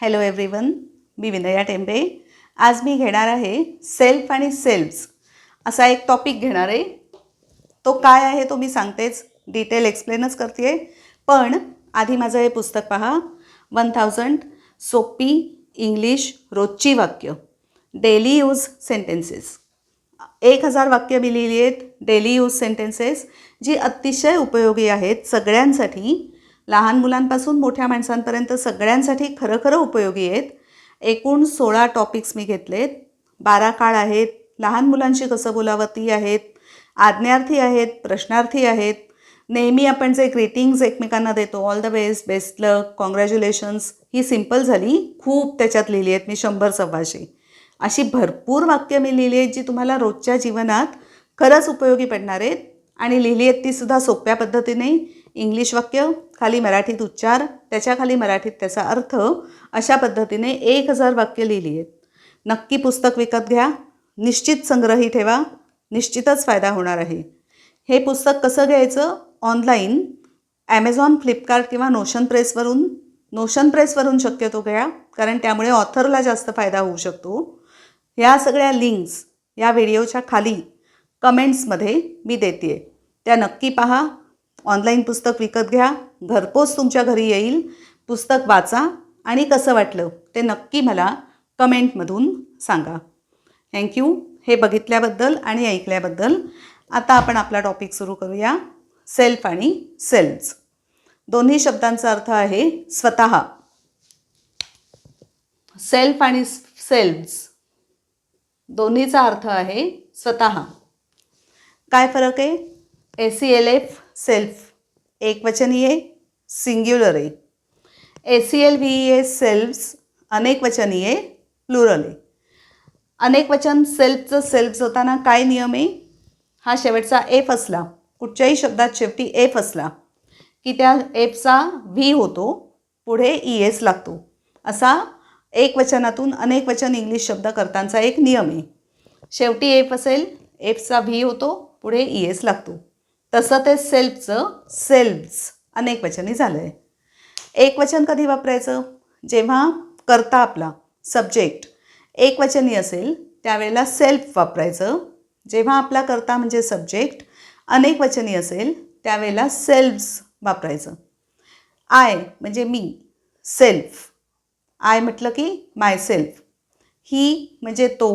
Hello everyone मी विनया टेंबे. आज मी घेणार आहे सेल्फ आणि सेल्फ्स असा एक टॉपिक घेणार आहे. तो काय आहे तो मी सांगतेच डिटेल एक्सप्लेनच करते पण आधी माझं हे पुस्तक पहा. वन थाउजंड सोपी इंग्लिश रोजची वाक्य. डेली यूज सेंटेन्सेस एक हजार वाक्य मी लिहिली आहेत. डेली यूज सेंटेन्सेस जी अतिशय उपयोगी आहेत सगळ्यांसाठी. लहान मुलांपासून मोठ्या माणसांपर्यंत सगळ्यांसाठी खरं खरं उपयोगी आहेत. एकूण सोळा टॉपिक्स मी घेतलेत. बारा काळ आहेत. लहान मुलांशी कसं बोलावं ती आहेत? आज्ञार्थी आहेत प्रश्नार्थी आहेत. नेहमी आपण जे ग्रीटिंग्ज एकमेकांना देतो all the best best luck congratulations he simple झाली. खूप त्याच्यात लिहिली आहेत मी शंभर सव्वाशे. अशी भरपूर वाक्य मी लिहिली आहेत जी तुम्हाला रोजच्या जीवनात खरंच उपयोगी पडणार आहेत. आणि लिहिली आहेत तीसुद्धा सोप्या पद्धतीने. इंग्लिश वाक्य खाली मराठीत उच्चार त्याच्याखाली मराठीत त्याचा अर्थ अशा पद्धतीने एक हजार वाक्य लिहिली आहेत. नक्की पुस्तक विकत घ्या निश्चित संग्रही ठेवा निश्चितच फायदा होणार आहे. हे पुस्तक कसं घ्यायचं? ऑनलाईन ॲमेझॉन फ्लिपकार्ट किंवा नोशन प्रेसवरून. नोशन प्रेसवरून शक्यतो घ्या कारण त्यामुळे ऑथरला जास्त फायदा होऊ शकतो. ह्या सगळ्या लिंक्स या व्हिडिओच्या खाली कमेंट्समध्ये मी देते त्या नक्की पहा ऑनलाईन पुस्तक विकत घ्या. घरपोच तुमच्या घरी येईल. पुस्तक वाचा. आणि कसं वाटलं ते नक्की मला कमेंटमधून सांगा. थँक्यू हे बघितल्याबद्दल आणि ऐकल्याबद्दल आता आपण आपला टॉपिक सुरू करूया. सेल्फ आणि सेल्फ्स दोन्ही शब्दांचा अर्थ आहे स्वतः. सेल्फ आणि सेल्फ्स दोन्हीचा अर्थ आहे स्वतः. काय फरक आहे? A C L F self एकवचनी आहे सिंग्युलर आहे. A C L V A selves अनेकवचनी आहे प्लुरल आहे. अनेकवचन सेल्फचं सेल्फ होताना काय नियम आहे? हा शेवटचा एफ असला कुठच्याही शब्दात शेवटी एफ असला की त्या एफचा व्ही होतो पुढे ई एस लागतो. असा एक वचनातून अनेक वचन इंग्लिश शब्द करतांचा एक नियम आहे. शेवटी एफ असेल एफचा व्ही होतो पुढे ई एस लागतो. तसं ते सेल्फचं सेल्फ्स अनेक वचनी झालं आहे एक वचन कधी वापरायचं? जेव्हा करता आपला सब्जेक्ट एक वचनी असेल त्यावेळेला सेल्फ वापरायचं. जेव्हा आपला करता म्हणजे सब्जेक्ट अनेक वचनी असेल त्यावेळेला सेल्फ्स वापरायचं. आय म्हणजे मी सेल्फ आय म्हटलं की माय सेल्फ ही म्हणजे तो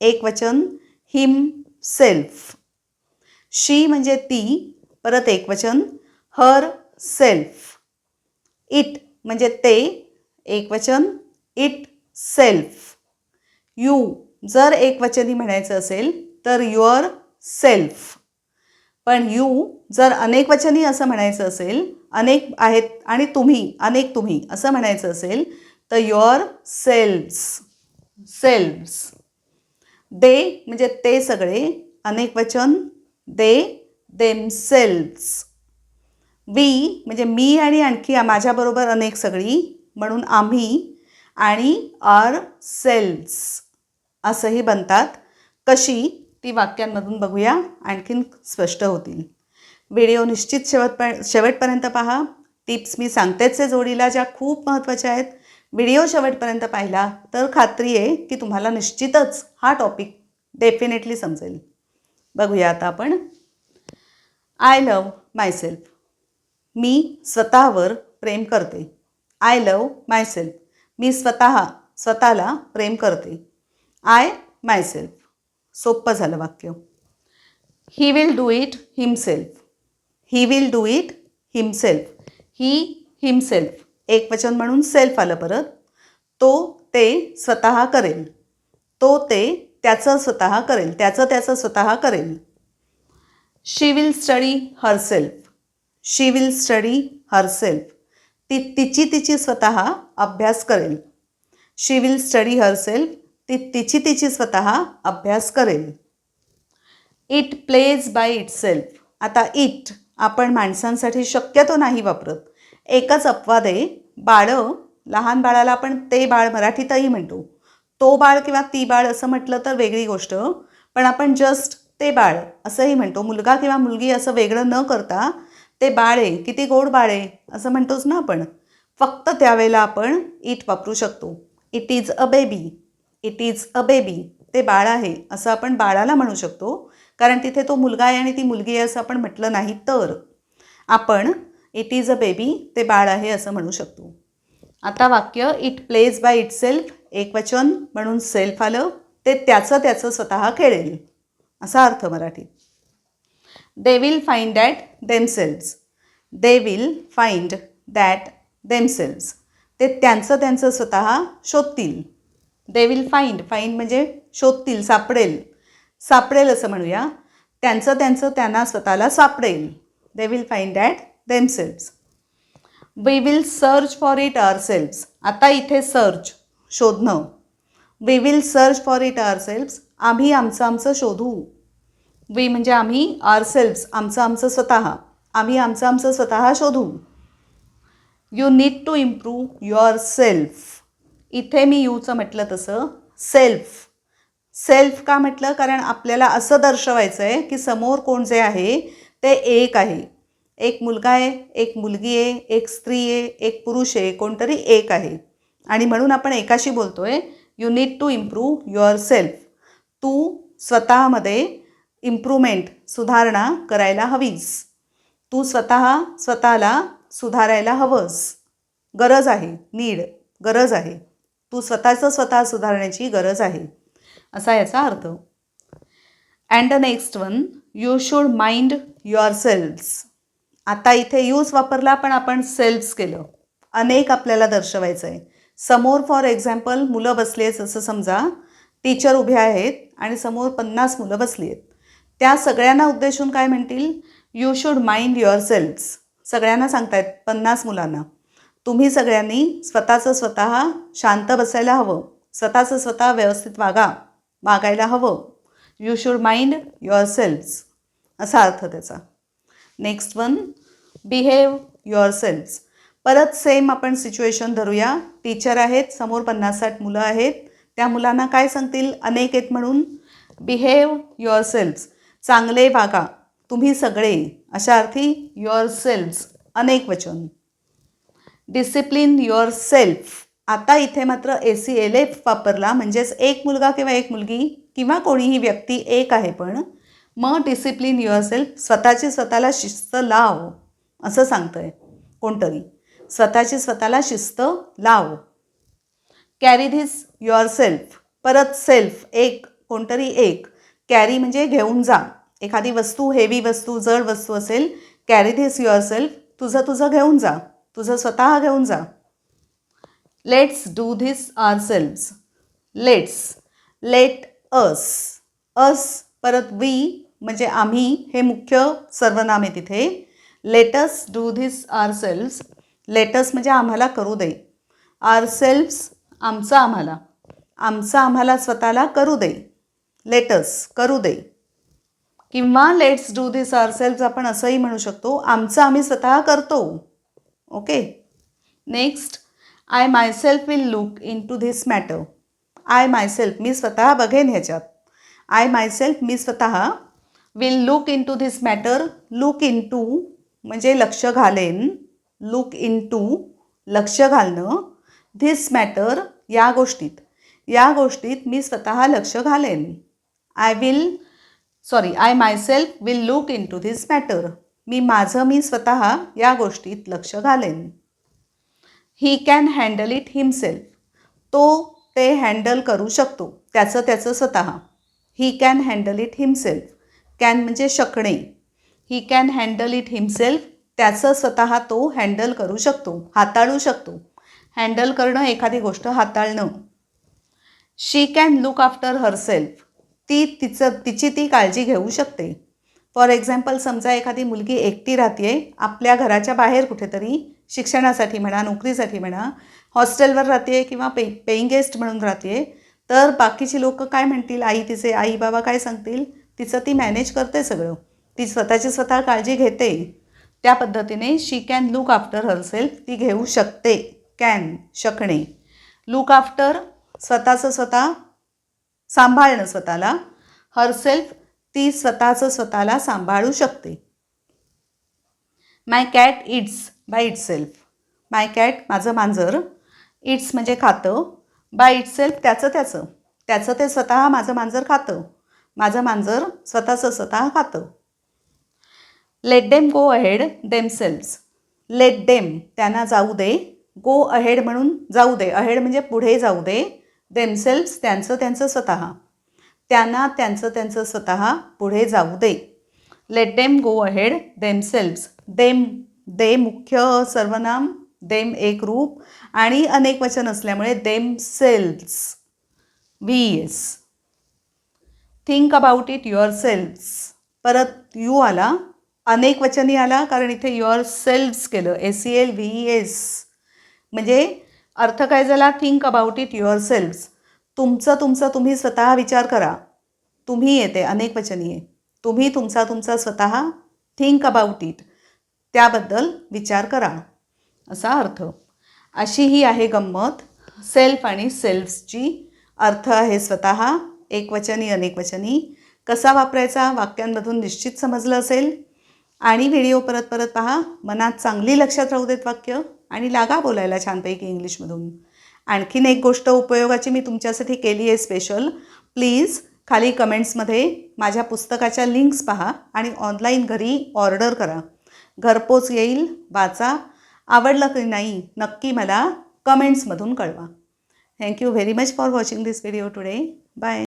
एक वचन हिम सेल्फ शी म्हणजे ती परत एक वचन हर सेल्फ इट म्हणजे ते एक वचन इट सेल्फ यू जर एक वचनी म्हणायचं असेल तर युअर सेल्फ पण यू जर अनेक वचनी असं म्हणायचं असेल अनेक आहेत आणि तुम्ही अनेक तुम्ही असं म्हणायचं असेल तर युअर सेल्फ्स सेल्फ्स दे म्हणजे ते सगळे अनेक वचन दे देम सेल्फ्स वी म्हणजे मी आणि आणखी माझ्याबरोबर अनेक सगळी म्हणून आम्ही आणि आर सेल्स असंही बनतात. कशी? ती वाक्यांमधून बघूया. आणखीन स्पष्ट होतील. व्हिडिओ निश्चित शेवट शेवटपर्यंत पहा. टिप्स मी सांगतेच आहे जोडीला ज्या खूप महत्त्वाच्या आहेत. व्हिडिओ शेवटपर्यंत पाहिला तर खात्री आहे की तुम्हाला निश्चितच हा टॉपिक डेफिनेटली समजेल. बघूया आता आपण. आय लव मायसेल्फ मी स्वतःवर प्रेम करते. आय लव मायसेल्फ मी स्वतः स्वतःला प्रेम करते. आय मायसेल्फ सोपं झालं वाक्य. He will do it himself he will do it himself he himself एक वचन म्हणून सेल्फ आलं परत. तो ते स्वतः करेल. तो ते त्याचं स्वतः करेल. त्याचं त्याचं स्वतः करेल. She will study herself she will study herself ती तिची तिची स्वतः अभ्यास करेल. शी विल स्टडी हरसेल्फ ती तिची तिची स्वतः अभ्यास करेल. It plays by itself आता इट आपण माणसांसाठी शक्यतो नाही वापरत. एकच अपवाद आहे बाळं लहान बाळाला आपण ते बाळ मराठीतही म्हणतो. तो बाळ किंवा ती बाळ असं म्हटलं तर वेगळी गोष्ट पण आपण जस्ट ते बाळ असंही म्हणतो मुलगा किंवा मुलगी असं वेगळं न करता ते बाळ आहे किती गोड बाळ आहे असं म्हणतोच ना आपण. फक्त त्यावेळेला आपण इट वापरू शकतो. It is a baby it is a baby ते बाळ आहे असं आपण बाळाला म्हणू शकतो. कारण तिथे तो मुलगा आहे आणि ती मुलगी आहे असं आपण म्हटलं नाही तर आपण इट इज अ बेबी ते बाळ आहे असं म्हणू शकतो. आता वाक्य it plays by itself एक वचन म्हणून सेल्फ आलं ते त्याचं त्याचं स्वतः खेळेल. असा अर्थ मराठीत. They will find that themselves they will find that themselves ते त्यांचं त्यांचं स्वतः शोधतील. दे विल फाईंड फाईंड म्हणजे शोधतील सापडेल. सापडेल असं म्हणूया. त्यांचं त्यांचं त्यांना स्वतःला सापडेल. They will find that themselves we will search for it ourselves आता इथे सर्च शोधणं. We will search for it ourselves आम्ही आमचं आमचं शोधू. वी म्हणजे आम्ही आर सेल्व्स आमचं आमचं स्वतः. आम्ही आमचं आमचं स्वतः शोधू. You need to improve yourself इथे मी यूचं म्हटलं तसं. सेल्फ सेल्फ का म्हटलं? कारण आपल्याला असं दर्शवायचं आहे की समोर कोण जे आहे ते एक आहे. एक मुलगा आहे एक मुलगी आहे एक स्त्री आहे एक पुरुष आहे कोणतरी एक आहे. आणि म्हणून आपण एकाशी बोलतो आहे you need to improve yourself तू स्वतःमध्ये इम्प्रूव्हमेंट सुधारणा करायला हवीस. तू स्वतः स्वतःला सुधारायला हवंस. गरज आहे नीड गरज आहे. तू स्वतःचं स्वतः सुधारण्याची गरज आहे. असा याचा अर्थ. And the next one you should mind yourselves आता इथे यूज वापरला पण आपण सेल्फ्स केलं. अनेक आपल्याला दर्शवायचं आहे समोर फॉर एक्झाम्पल मुलं बसली आहेत असं समजा टीचर उभे आहेत आणि समोर पन्नास मुलं बसली आहेत. त्या सगळ्यांना उद्देशून काय म्हणतील? You should mind yourselves सगळ्यांना सांगतायत पन्नास मुलांना. तुम्ही सगळ्यांनी स्वतःचं स्वतः शांत बसायला हवं. स्वतःचं स्वतः व्यवस्थित वागा वागायला हवं. You should mind yourselves असा अर्थ त्याचा. Next one behave yourselves परत सेम आपण सिच्युएशन धरूया. टीचर आहेत समोर पन्नास साठ मुलं आहेत. त्या मुलांना काय सांगतील? अनेक आहेत म्हणून. बिहेव युअर सेल्फ चांगले वागा. तुम्ही सगळे. अशा अर्थी युअर सेल्फ्स अनेक वचन. डिसिप्लिन युअर सेल्फ आता इथे मात्र ए सी एल एफ वापरला. म्हणजेच एक मुलगा किंवा एक मुलगी किंवा कोणीही व्यक्ती एक आहे पण मग डिसिप्लिन युअर सेल्फ स्वतःची स्वतःला शिस्त लाव. असं सांगतं आहे कोणतरी. स्वतःची स्वतःला शिस्त लाव. कॅरी धिस युअर सेल्फ परत सेल्फ एक कोणतरी एक. कॅरी म्हणजे घेऊन जा. एखादी वस्तू हेवी वस्तू जड वस्तू असेल कॅरी धिस युअर सेल्फ तुझं तुझं घेऊन जा. तुझं स्वतः घेऊन जा. Let's do this ourself let's let us us परत वी म्हणजे आम्ही हे मुख्य सर्वनाम आहे तिथे. Let's do this ourself let's म्हणजे आम्हाला करू दे. आर सेल्फ्स आमचं आम्हाला. आमचं आम्हाला स्वतःला करू दे. लेटस करू दे. किंवा let's do this ourself आपण असंही म्हणू शकतो आमचं आम्ही स्वतः करतो. Okay next I myself will look into this matter I myself मी स्वतः बघेन ह्याच्यात. आय मायसेल्फ मी स्वतः will look into this matter look into म्हणजे लक्ष घालेन. लुक इन टू लक्ष घालणं धिस मॅटर या गोष्टीत. या गोष्टीत मी स्वतः लक्ष घालेन. I will sorry I myself will look in to this matter मी माझं मी स्वतः या गोष्टीत लक्ष घालेन. He can handle it himself तो ते हँडल करू शकतो. त्याचं त्याचं स्वतः. He can handle it himself can म्हणजे शकणे. He can handle it himself त्याचं स्वतः तो हँडल करू शकतो हाताळू शकतो. हँडल करणं एखादी गोष्ट हाताळणं. She can look after herself ती तिचं तिची ती काळजी घेऊ शकते. फॉर एक्झाम्पल समजा एखादी मुलगी एकटी राहते आपल्या घराच्या बाहेर कुठेतरी शिक्षणासाठी म्हणा नोकरीसाठी म्हणा हॉस्टेलवर राहते किंवा पे पेईंग गेस्ट म्हणून राहते तर बाकीची लोक काय म्हणतील? आई तिचे आई बाबा काय सांगतील? तिचं ती मॅनेज करते सगळं. ती स्वतःची स्वतः काळजी घेते. त्या पद्धतीने she can look after herself ती घेऊ शकते. कॅन शकणे. लुक आफ्टर स्वतःचं स्वतः सांभाळणं स्वतःला. हरसेल्फ ती स्वतःचं स्वतःला सांभाळू शकते. My cat it's by itself my cat माझं मांजर इट्स म्हणजे खातं. बाय इट सेल्फ त्याचं त्याचं. त्याचं ते स्वतः माझं मांजर खातं. माझं मांजर स्वतःचं स्वतः खातं. Let them go ahead themselves let them त्यांना जाऊ दे. गो अहेड म्हणून जाऊ दे. अहेड म्हणजे पुढे जाऊ दे. देमसेल्स त्यांचं त्यांचं स्वतः. त्यांना त्यांचं त्यांचं स्वतः पुढे जाऊ दे. Let them go ahead themselves them they मुख्य सर्वनाम देम एक रूप आणि अनेक वचन असल्यामुळे themselves V S think about it yourselves परत यू आला. अनेक वचनी आला कारण इथे युअर सेल्फ्स केलं S C L V S म्हणजे अर्थ काय झाला? Think about it yourselves तुमचं तुमचं तुम्ही स्वतः विचार करा. तुम्ही येते अनेक वचनी आहे. तुम्ही तुमचा तुमचा स्वतः थिंक अबाउट इट त्याबद्दल विचार करा. असा अर्थ. अशी ही आहे गंमत. सेल्फ आणि सेल्फ्सची अर्थ आहे स्वतः. एकवचनी अनेकवचनी कसा वापरायचा? वाक्यांमधून निश्चित समजलं असेल. आणि व्हिडिओ परत परत पहा. मनात चांगली लक्षात राहू देत वाक्य आणि लागा बोलायला छानपैकी इंग्लिशमधून. आणखीन एक गोष्ट उपयोगाची मी तुमच्यासाठी केली आहे स्पेशल प्लीज खाली कमेंट्समध्ये माझ्या पुस्तकाच्या लिंक्स पहा आणि ऑनलाईन घरी ऑर्डर करा. घरपोच येईल वाचा. आवडलं की नाही नक्की मला कमेंट्समधून कळवा. Thank you very much for watching this video today bye